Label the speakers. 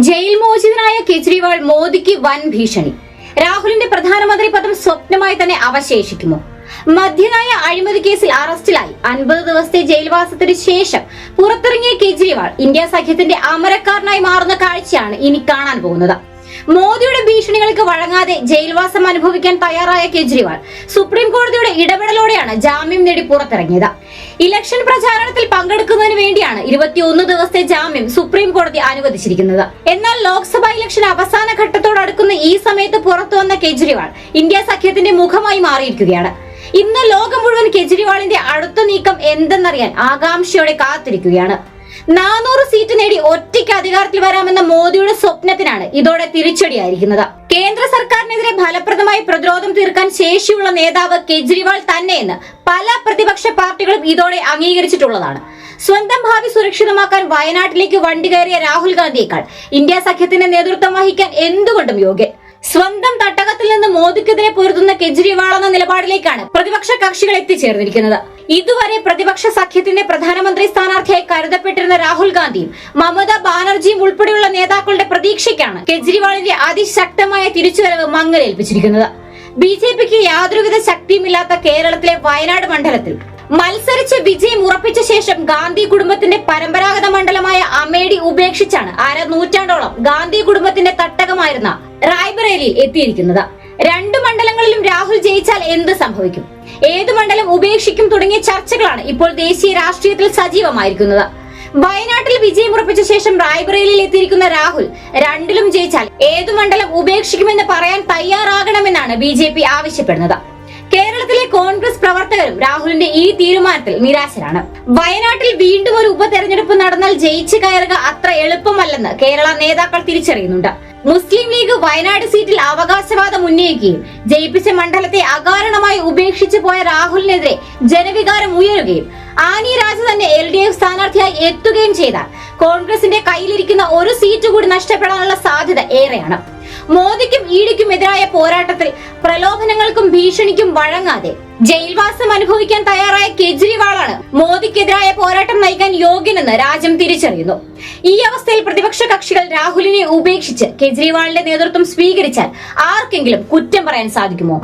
Speaker 1: Jail മോചിതനായ Kejriwal മോദിക്ക് വൻ ഭീഷണി. രാഹുലിന്റെ പ്രധാനമന്ത്രി പദം സ്വപ്നമായി തന്നെ അവശേഷിക്കുമോ? മധ്യനായ അഴിമതി കേസിൽ അറസ്റ്റിലായി അൻപത് ദിവസത്തെ ജയിൽവാസത്തിന് ശേഷം പുറത്തിറങ്ങിയ കെജ്രിവാൾ ഇന്ത്യ സഖ്യത്തിന്റെ അമരക്കാരനായി മാറുന്ന കാഴ്ചയാണ് ഇനി കാണാൻ പോകുന്നത്. മോദിയുടെ ഭീഷണികൾക്ക് വഴങ്ങാതെ ജയിൽവാസം അനുഭവിക്കാൻ തയ്യാറായ കെജ്രിവാൾ സുപ്രീം കോടതിയുടെ ഇടപെടലോടെയാണ് ജാമ്യം നേടി പുറത്തിറങ്ങിയത്. ഇലക്ഷൻ പ്രചാരണത്തിൽ പങ്കെടുക്കുന്നതിന് വേണ്ടിയാണ് ഇരുപത്തിയൊന്ന് ദിവസത്തെ ജാമ്യം സുപ്രീം കോടതി അനുവദിച്ചിരിക്കുന്നത്. എന്നാൽ ലോക്സഭാ ഇലക്ഷൻ അവസാന ഘട്ടത്തോടടുക്കുന്ന ഈ സമയത്ത് പുറത്തു വന്ന കെജ്രിവാൾ ഇന്ത്യ സഖ്യത്തിന്റെ മുഖമായി മാറിയിരിക്കുകയാണ്. ഇന്ന് ലോകം മുഴുവൻ കെജ്രിവാളിന്റെ അടുത്ത നീക്കം എന്തെന്നറിയാൻ ആകാംക്ഷയോടെ കാത്തിരിക്കുകയാണ്. നാനൂറ് സീറ്റ് നേടി ഒറ്റയ്ക്ക് അധികാരത്തിൽ വരാമെന്ന മോദിയുടെ സ്വപ്നത്തിനാണ് ഇതോടെ തിരിച്ചടിയായിരിക്കുന്നത്. കേന്ദ്ര സർക്കാരിനെതിരെ ഫലപ്രദമായി പ്രതിരോധം തീർക്കാൻ ശേഷിയുള്ള നേതാവ് കെജ്രിവാൾ തന്നെയെന്ന് പല പ്രതിപക്ഷ പാർട്ടികളും ഇതോടെ അംഗീകരിച്ചിട്ടുള്ളതാണ്. സ്വന്തം ഭാവി സുരക്ഷിതമാക്കാൻ വയനാട്ടിലേക്ക് വണ്ടി കയറിയ രാഹുൽ ഗാന്ധിയേക്കാൾ ഇന്ത്യ സഖ്യത്തിന്റെ നേതൃത്വം വഹിക്കാൻ എന്തുകൊണ്ടും യോഗ്യൻ? സ്വന്തം തട്ടകത്തിൽ നിന്ന് മോദിക്കെതിരെ പൊരുതുന്ന കെജ്രിവാൾ എന്ന നിലപാടിലേക്കാണ് പ്രതിപക്ഷ കക്ഷികൾ എത്തിച്ചേർന്നിരിക്കുന്നത്. ഇതുവരെ പ്രതിപക്ഷ സഖ്യത്തിന്റെ പ്രധാനമന്ത്രി സ്ഥാനാർത്ഥിയായി കരുതപ്പെട്ടിരുന്ന രാഹുൽ ഗാന്ധിയും മമതാ ബാനർജിയും ഉൾപ്പെടെയുള്ള നേതാക്കളുടെ പ്രതീക്ഷയ്ക്കാണ് കെജ്രിവാളിന്റെ അതിശക്തമായ തിരിച്ചുവരവ് മങ്ങലേൽപ്പിച്ചിരിക്കുന്നത്. ബി ജെ പിക്ക് യാതൊരുവിധ ശക്തിയുമില്ലാത്ത കേരളത്തിലെ വയനാട് മണ്ഡലത്തിൽ മത്സരിച്ച് വിജയം ഉറപ്പിച്ച ശേഷം ഗാന്ധി കുടുംബത്തിന്റെ പരമ്പരാഗത മണ്ഡലമായ അമേഡി ഉപേക്ഷിച്ചാണ് അര നൂറ്റാണ്ടോളം ഗാന്ധി കുടുംബത്തിന്റെ തട്ടകമായിരുന്ന റായ്ബറേലിയിൽ എത്തിയിരിക്കുന്നത്. രണ്ടു മണ്ഡലങ്ങളിലും രാഹുൽ ജയിച്ചാൽ എന്ത് സംഭവിക്കും? ഏത് മണ്ഡലം ഉപേക്ഷിക്കും തുടങ്ങിയ ചർച്ചകളാണ് ഇപ്പോൾ ദേശീയ രാഷ്ട്രീയത്തിൽ സജീവമായിരിക്കുന്നത്. വയനാട്ടിൽ വിജയം ഉറപ്പിച്ച ശേഷം റായ്ബറേലിയിൽ എത്തിയിരിക്കുന്ന രാഹുൽ രണ്ടിലും ജയിച്ചാൽ ഏതു മണ്ഡലം ഉപേക്ഷിക്കുമെന്ന് പറയാൻ തയ്യാറാകണമെന്നാണ് ബി ജെ പി ആവശ്യപ്പെടുന്നത്. കേരളത്തിലെ കോൺഗ്രസ് പ്രവർത്തകരും രാഹുലിന്റെ ഈ തീരുമാനത്തിൽ നിരാശരാണ്. വയനാട്ടിൽ വീണ്ടും ഒരു ഉപതെരഞ്ഞെടുപ്പ് നടന്നാൽ ജയിച്ചു കയറുക അത്ര എളുപ്പമല്ലെന്ന് കേരള നേതാക്കൾ തിരിച്ചറിയുന്നുണ്ട്. മുസ്ലിം ലീഗ് വയനാട് സീറ്റിൽ അവകാശവാദം ഉന്നയിക്കുകയും ജയിപ്പിച്ച മണ്ഡലത്തെ അകാരണമായി ഉപേക്ഷിച്ചു പോയ രാഹുലിനെതിരെ ജനവികാരം ഉയരുകയും ആനി രാജ തന്നെ എൽ ഡി എഫ് സ്ഥാനാർത്ഥിയായി എത്തുകയും ചെയ്താൽ കോൺഗ്രസിന്റെ കയ്യിലിരിക്കുന്ന ഒരു സീറ്റ് കൂടി നഷ്ടപ്പെടാനുള്ള സാധ്യത ഏറെയാണ്. മോദിക്കും ഈഡിക്കും എതിരായ പോരാട്ടത്തിൽ പ്രലോഭനങ്ങൾക്കും ഭീഷണിക്കും വഴങ്ങാതെ ജയിൽവാസം അനുഭവിക്കാൻ തയ്യാറായ കെജ്രിവാളാണ് മോദിക്കെതിരായ പോരാട്ടം നയിക്കാൻ യോഗ്യനെന്ന് രാജ്യം തിരിച്ചറിയുന്നു. ഈ അവസ്ഥയിൽ പ്രതിപക്ഷ കക്ഷികൾ രാഹുലിനെ ഉപേക്ഷിച്ച് കെജ്രിവാളിന്റെ നേതൃത്വം സ്വീകരിച്ചാൽ ആർക്കെങ്കിലും കുറ്റം പറയാൻ സാധിക്കുമോ?